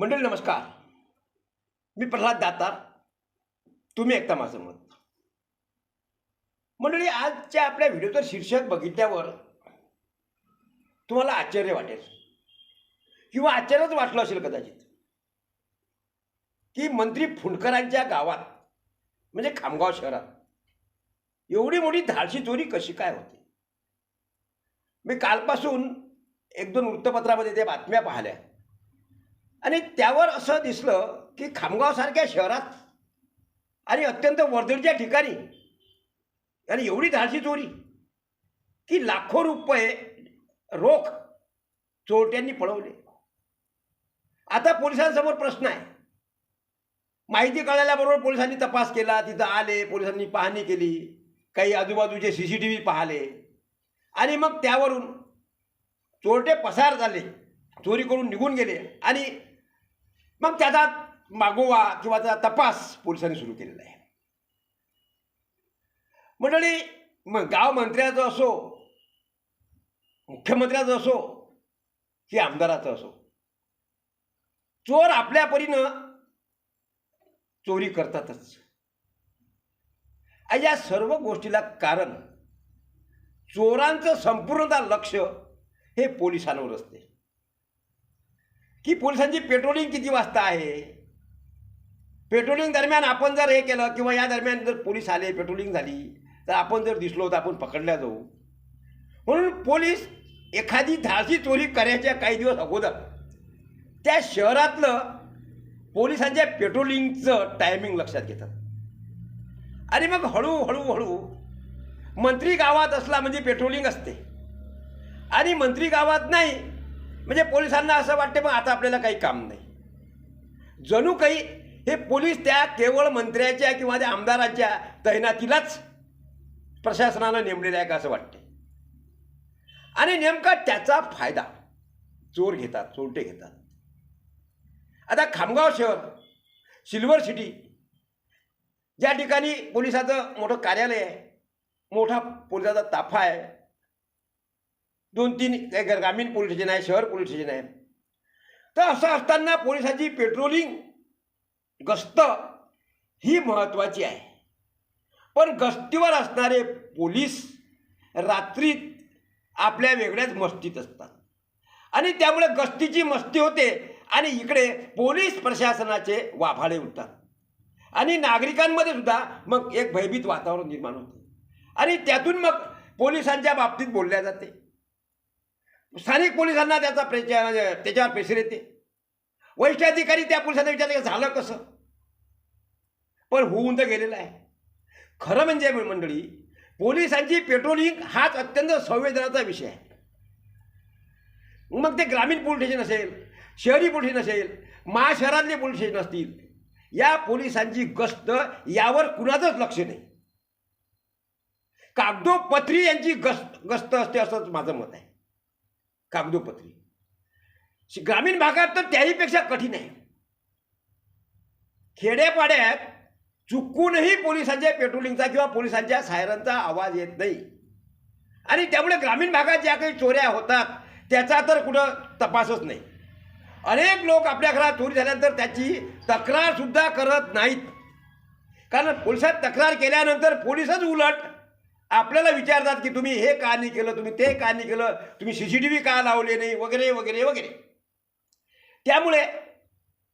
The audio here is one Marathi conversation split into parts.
मंडळी नमस्कार. मी प्रल्हाद दातार. तुम्ही ऐकता माझं मत मंडळी आजच्या आपल्या व्हिडिओचं शीर्षक बघितल्यावर तुम्हाला आश्चर्य वाटेल. किंवा आश्चर्यच वाटलं असेल कदाचित. की मंत्री फुंडकरांच्या गावात म्हणजे खामगाव शहरात एवढी मोठी धाडशी चोरी कशी काय होते? मी कालपासून एक दोन वृत्तपत्रामध्ये त्या बातम्या पाहिल्या. आणि त्यावर असं दिसलं की खामगावसारख्या शहरात आणि अत्यंत वर्दळीच्या ठिकाणी आणि एवढी धाडशी चोरी की लाखो रुपये रोख चोरट्यांनी पळवले. आता पोलिसांसमोर प्रश्न आहे. माहिती कळाल्याबरोबर पोलिसांनी तपास केला तिथं आले पोलिसांनी पाहणी केली काही आजूबाजूचे सी सी टी व्ही पाहिले. आणि मग त्यावरून चोरटे पसार झाले चोरी करून निघून गेले आणि मग त्याचा मागोवा किंवा त्याचा तपास पोलिसांनी सुरू केलेला आहे. मंडळी मग गाव मंत्र्याचं असो मुख्यमंत्र्याचं असो की आमदाराचं असो चोर आपल्या परीनं चोरी करतातच. आणि या सर्व गोष्टीला कारण चोरांचं संपूर्णतः लक्ष हे पोलिसांवर असते. की पोलिसांची पेट्रोलिंग किती वाजता आहे? पेट्रोलिंग दरम्यान आपण जर हे केलं किंवा या दरम्यान जर पोलीस आले पेट्रोलिंग झाली तर आपण जर दिसलो तर आपण पकडल्या जाऊ. म्हणून पोलीस एखादी धाडसी चोरी करायच्या काही दिवस अगोदर त्या शहरातलं पोलिसांच्या पेट्रोलिंगचं टायमिंग लक्षात घेतात. आणि मग हळूहळू हळू मंत्री गावात असला म्हणजे पेट्रोलिंग असते. आणि मंत्री गावात नाही म्हणजे पोलिसांना असं वाटते मग आता आपल्याला काही काम नाही. जणू काही हे पोलीस त्या केवळ मंत्र्याच्या किंवा त्या आमदाराच्या तैनातीलाच प्रशासनानं नेमलेलं आहे का असं वाटते आणि नेमका त्याचा फायदा चोर घेतात चोरटे घेतात. आता खामगाव शहर सिल्वर सिटी ज्या ठिकाणी पोलिसाचं मोठं कार्यालय आहे मोठा पोलिसाचा ताफा आहे दोन तीन ग्रामीण पोलीस स्टेशन आहे शहर पोलीस स्टेशन आहे. तर असं असताना पोलिसाची पेट्रोलिंग गस्त ही महत्त्वाची आहे. पण गस्तीवर असणारे पोलीस रात्रीत आपल्या वेगळ्याच मस्तीत असतात. आणि त्यामुळे गस्तीची मस्ती होते आणि इकडे पोलीस प्रशासनाचे वाभाडे उठतात आणि नागरिकांमध्ये सुद्धा मग एक भयभीत वातावरण निर्माण होते. आणि त्यातून मग पोलिसांच्या बाबतीत बोलल्या जाते. स्थानिक पोलिसांना त्याचा प्रेचा म्हणजे त्याच्यावर प्रेशर येते. वरिष्ठ अधिकारी त्या पोलिसांना विचारते झालं कसं? पण होऊन तर गेलेलं आहे. खरं म्हणजे मंडळी पोलिसांची पेट्रोलिंग हाच अत्यंत संवेदनाचा विषय आहे. मग ते ग्रामीण पोलीस स्टेशन असेल शहरी पोलीस स्टेशन असेल महाशहरातले पोलीस स्टेशन असतील या पोलिसांची गस्त यावर कुणाचंच लक्ष नाही. कागदोपत्री यांची गस्त गस्त असते असंच माझं मत आहे. कागदोपत्री. श- ग्रामीण भागात तर त्याहीपेक्षा कठीण आहे. खेड्यापाड्यात चुकूनही पोलिसांच्या पेट्रोलिंगचा किंवा पोलिसांच्या सायरनचा आवाज येत नाही. आणि त्यामुळे ग्रामीण भागात ज्या काही चोऱ्या होतात त्याचा तर कुठं तपासच नाही. अनेक लोक आपल्या घरात चोरी झाल्यानंतर त्याची तक्रारसुद्धा करत नाहीत. कारण पोलिसात तक्रार केल्यानंतर पोलिसच उलट आपल्याला विचारतात की तुम्ही हे का नाही केलं तुम्ही ते का नाही केलं तुम्ही सी सी टी व्ही का लावले नाही वगैरे वगैरे वगैरे. त्यामुळे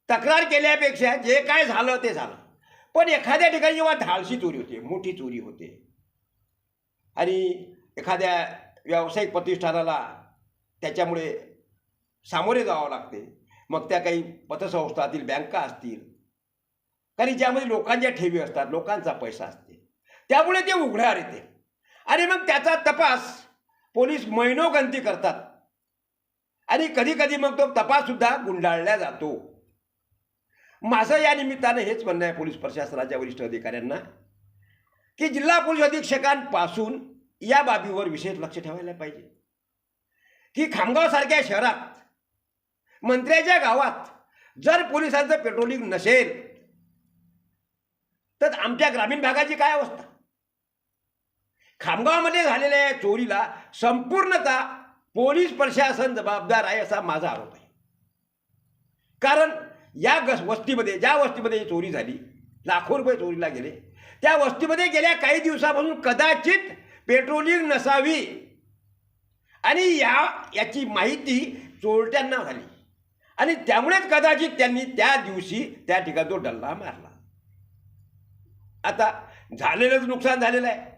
तक्रार केल्यापेक्षा जे काय झालं ते झालं. पण एखाद्या ठिकाणी जेव्हा धाडशी चोरी होते मोठी चोरी होते आणि एखाद्या व्यावसायिक प्रतिष्ठानाला त्याच्यामुळे सामोरे जावं लागते मग त्या काही पतसंस्थातील बँका असतील कारण ज्यामध्ये लोकांच्या ठेवी असतात लोकांचा पैसा असते त्यामुळे ते उघड्यावर येते. आणि मग त्याचा तपास. पोलीस महिनोगंती करतात. आणि कधी कधी मग तो तपाससुद्धा गुंडाळला जातो. माझं या निमित्तानं हेच म्हणणं आहे पोलीस प्रशासनाच्या वरिष्ठ अधिकाऱ्यांना की जिल्हा पोलीस अधीक्षकांपासून या बाबीवर विशेष लक्ष ठेवायला पाहिजे. की खामगावसारख्या शहरात मंत्र्याच्या गावात जर पोलिसांचं पेट्रोलिंग नसेल तर आमच्या ग्रामीण भागाची काय अवस्था? खामगावमध्ये झालेल्या या चोरीला संपूर्णतः पोलीस प्रशासन जबाबदार आहे असा माझा आरोप आहे. कारण या गस वस्तीमध्ये ज्या वस्तीमध्ये ही चोरी झाली लाखो रुपये चोरीला गेले त्या वस्तीमध्ये गेल्या काही दिवसापासून कदाचित पेट्रोलिंग नसावी आणि या याची माहिती चोरट्यांना झाली. आणि त्यामुळेच कदाचित त्यांनी त्या दिवशी त्या ठिकाणी तो डल्ला मारला. आता झालेलंच नुकसान झालेलं आहे.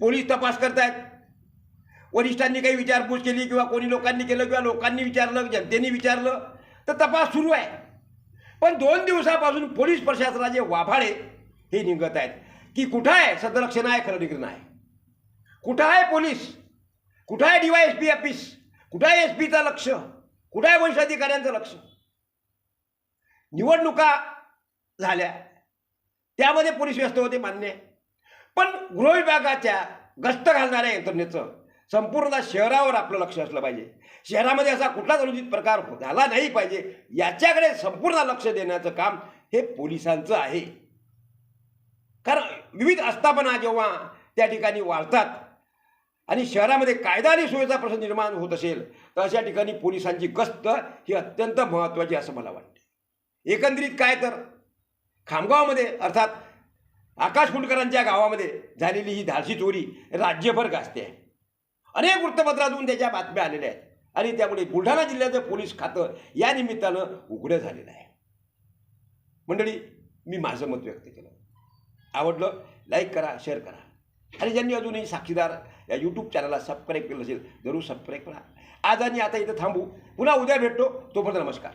पोलीस तपास करतायत. वरिष्ठांनी काही विचारपूस केली किंवा कोणी लोकांनी केलं किंवा लोकांनी विचारलं जनतेने विचारलं तर तपास सुरू आहे. पण दोन दिवसापासून पोलीस प्रशासनाचे वाभाळे हे निघत आहेत. की कुठं आहे सदरक्षण आहे खरं आहे कुठं आहे पोलीस? कुठं आहे D Y S P office कुठं आहे एस पीचं लक्ष? कुठं आहे वरिष्ठ अधिकाऱ्यांचं लक्ष? निवडणुका झाल्या. त्यामध्ये पोलीस व्यस्त होते मान्य आहे. पण गृह विभागाच्या गस्त घालणाऱ्या यंत्रणेचं संपूर्ण शहरावर आपलं लक्ष असलं पाहिजे. शहरामध्ये असा कुठलाच अनुचित प्रकार झाला नाही पाहिजे याच्याकडे संपूर्ण लक्ष देण्याचं काम हे पोलिसांचं आहे. कारण विविध आस्थापना जेव्हा त्या ठिकाणी वाढतात आणि शहरामध्ये कायदा आणि सोयीचा प्रश्न निर्माण होत असेल तर अशा ठिकाणी पोलिसांची गस्त ही अत्यंत महत्त्वाची असं मला वाटते. एकंदरीत काय तर? खामगावमध्ये अर्थात आकाश कुंडकरांच्या गावामध्ये झालेली ही धाडसी चोरी राज्यभर गाजते आहे. अनेक वृत्तपत्रातून त्याच्या बातम्या आलेल्या आहेत. आणि त्यामुळे बुलढाणा जिल्ह्याचं पोलीस खातं या निमित्तानं उघडं झालेलं आहे. मंडळी मी माझं मत व्यक्त केलं. आवडलं लाईक करा शेअर करा. आणि ज्यांनी अजूनही साक्षीदार या यूट्यूब चॅनलला सबस्क्राईब केलं असेल जरूर सबस्क्राईब करा. आज आणि आता इथं थांबू. पुन्हा उद्या भेटतो. तोपर्यंत नमस्कार.